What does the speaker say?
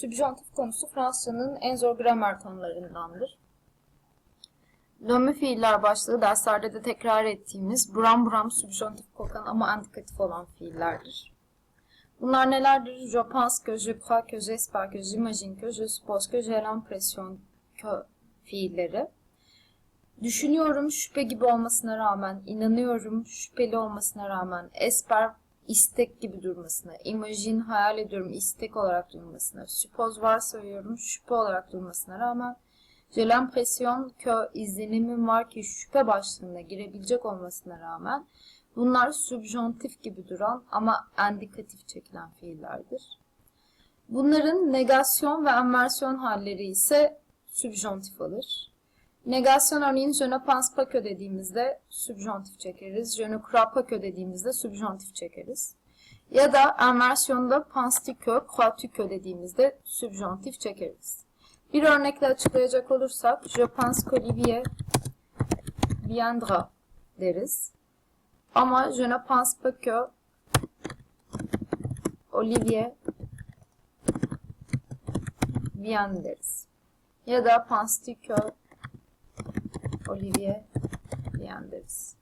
Sübjantif konusu Fransızcanın en zor gramer konularındandır. Dönme fiiller başlığı derslerde de tekrar ettiğimiz buram buram sübjantif kokan ama indikatif olan fiillerdir. Bunlar nelerdir? Je pense que, je crois que, j'espère que, j'imagine que, je suppose que fiilleri. Düşünüyorum şüphe gibi olmasına rağmen, inanıyorum şüpheli olmasına rağmen, esper istek gibi durmasına, imagine hayal ediyorum istek olarak durmasına, suppose varsayıyorum şüphe olarak durmasına rağmen, j'ai l'impression que izlenimim var ki şüphe başlığına girebilecek olmasına rağmen, bunlar subjontif gibi duran ama indikatif çekilen fiillerdir. Bunların negasyon ve enversiyon halleri ise subjontif alır. Negasyon örneğin je ne pense pas que dediğimizde subjontif çekeriz. Je ne crois pas que dediğimizde subjontif çekeriz. Ya da enversiyonda penses-tu que, crois-tu que dediğimizde subjontif çekeriz. Bir örnekle açıklayacak olursak je pense qu'Olivier viendra deriz. Ama je ne pense pas que Olivier vient deriz. Ya da penses-tu que Olivier vient deriz.